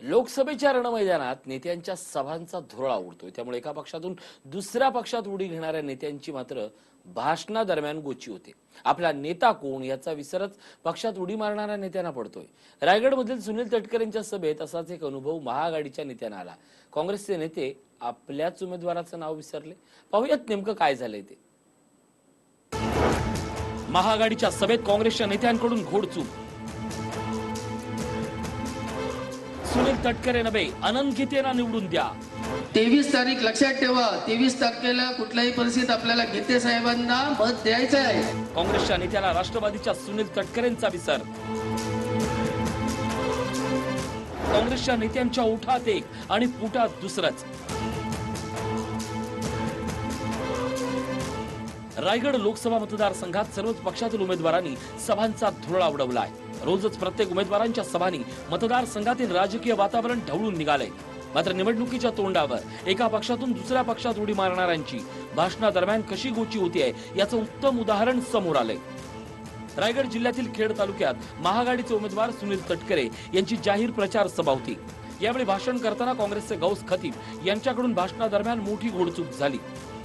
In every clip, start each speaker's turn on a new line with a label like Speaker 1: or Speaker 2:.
Speaker 1: लोकसभेच्या रणमैदानात नेत्यांच्या सभांचा धुरळा उडतोय. त्यामुळे एका पक्षातून दुसऱ्या पक्षात उडी घेणाऱ्या नेत्यांची मात्र भाषणादरम्यान गोची होते. आपला नेता कोण याचा विसरच पक्षात उडी मारणाऱ्या नेत्यांना पडतोय. रायगडमधील सुनील तटकरेंच्या सभेत असाच एक अनुभव महाआघाडीच्या नेत्यांना आला. काँग्रेसचे नेते आपल्याच उमेदवाराचं नाव विसरले. पाहूयात नेमकं काय झालंय ते. महाआघाडीच्या सभेत काँग्रेसच्या नेत्यांकडून घोडचूक सुनील तटकरे नव्हे अनंत गीतेना निवडून द्या.
Speaker 2: तेवीस तारीख लक्षात ठेवा. तेवीस तारखेला कुठल्याही परिस्थितीत आपल्याला गीते साहेबांना मत द्यायचं आहे.
Speaker 1: काँग्रेसच्या नेत्याला राष्ट्रवादीच्या सुनील तटकरेंचा विसर. काँग्रेसच्या नेत्यांच्या ओठात एक आणि पुटात दुसरंच. रायगड लोकसभा मतदारसंघात सर्वच पक्षातील उमेदवारांनी सभांचा धुरळा उडवलाय. रोजच प्रत्येक उमेदवारांच्या सभांनी मतदारसंघातील राजकीय वातावरण ढवळून निघालंय. मात्र निवडणुकीच्या तोंडावर एका पक्षातून दुसऱ्या पक्षात उडी मारणाऱ्यांची भाषणादरम्यान कशी गोची होती आहे याचं उत्तम उदाहरण समोर आलंय. रायगड जिल्ह्यातील खेड तालुक्यात महाआघाडीचे उमेदवार सुनील तटकरे यांची जाहीर प्रचार सभा होती. यावेळी भाषण करताना काँग्रेसचे गौस खतीब यांच्याकडून भाषणादरम्यान मोठी घोडचूक झाली.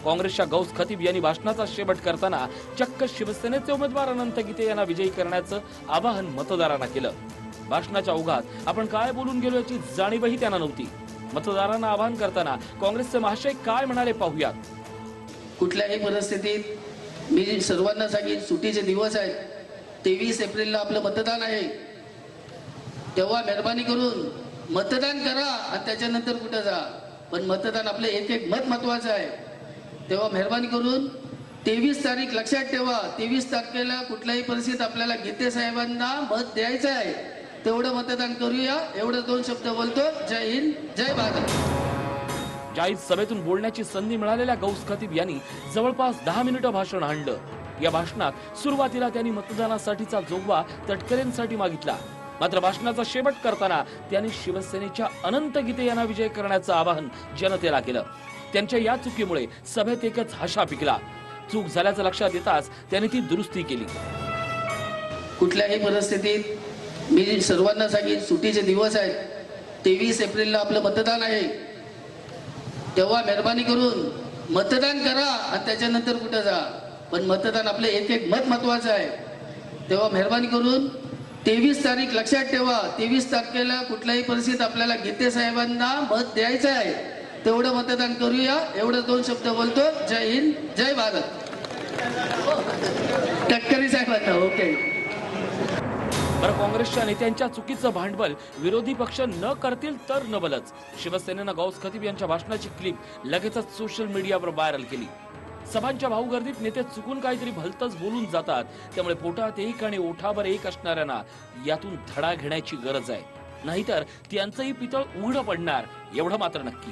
Speaker 1: काँग्रेसच्या गौस खतीब यांनी भाषणाचा शेवट करताना चक्क शिवसेनेचे उमेदवार अनंत गीते यांना विजयी करण्याचं आवाहन मतदारांना केलं. भाषणाच्या ओघात आपण काय बोलून गेलो याची जाणीवही त्यांना नव्हती. मतदारांना आवाहन करताना काँग्रेसचे महाशय काय म्हणाले पाहूयात.
Speaker 2: कुठल्याही परिस्थितीत मी सर्वांना सांगेन सुट्टीचे दिवस आहेत. तेवीस एप्रिलला आपलं मतदान आहे. तेव्हा मेहरबानी करून मतदान करा आणि त्याच्यानंतर कुठं जा. पण मतदान आपलं एक एक मत महत्वाचं आहे. तेव्हा मेहरबानी करून तेवीस तारीख लक्षात ठेवा. तेवीस तारखेला कुठल्याही परिस्थितीत आपल्याला गीते साहेबांना मत द्यायचं आहे. तेवढं मतदान करूया. एवढं दोन शब्द बोलतो जय हिंद जय भारत.
Speaker 1: जाहीर सभेतून बोलण्याची संधी मिळालेल्या गौस खतीब यांनी जवळपास दहा मिनिटं भाषण आणलं. या भाषणात सुरुवातीला त्यांनी मतदानासाठीचा जोगवा तटकरेंसाठी मागितला. मात्र भाषणाचा शेवट करताना त्यांनी शिवसेनेच्या अनंत गीते यांना विजय करण्याचं आवाहन जनतेला केलं. त्यांच्या या चुकीमुळे सभेत एकच हशा पिकला. चूक झाल्याचं लक्षात येताच त्यांनी ती दुरुस्ती केली.
Speaker 2: कुठल्याही परिस्थितीत मी सर्वांना सांगेन सुट्टीचे दिवस आहेत. तेवीस एप्रिलला आपलं मतदान आहे. तेव्हा मेहरबानी करून मतदान करा आणि त्याच्यानंतर कुठं जा. पण मतदान आपलं एक एक मत महत्वाचं आहे. तेव्हा मेहरबानी करून तेवीस तारीख लक्षात ठेवा. तेवीस तारखेला कुठल्याही परिस्थितीत आपल्याला गीते साहेबांना मत द्यायचं आहे. तेवढं मतदान करूया. एवढं दोन शब्द बोलतो जय हिंद जय भारत. तटकरी साहेबांना ओके
Speaker 1: बरं काँग्रेसच्या नेत्यांच्या चुकीचं भांडवल विरोधी पक्ष न करतील तर नबलच. शिवसेनेनं गौस खतीब यांच्या भाषणाची क्लिप लगेचच सोशल मीडियावर व्हायरल केली. सभांच्या भाऊगर्दीत नेते चुकून काहीतरी भलतच बोलून जातात. त्यामुळे पोटात एक आणि ओठावर एक असणाऱ्यांना यातून धडा घेण्याची गरज आहे. नाहीतर त्यांचंही पितळ उघडं पडणार एवढं मात्र नक्की.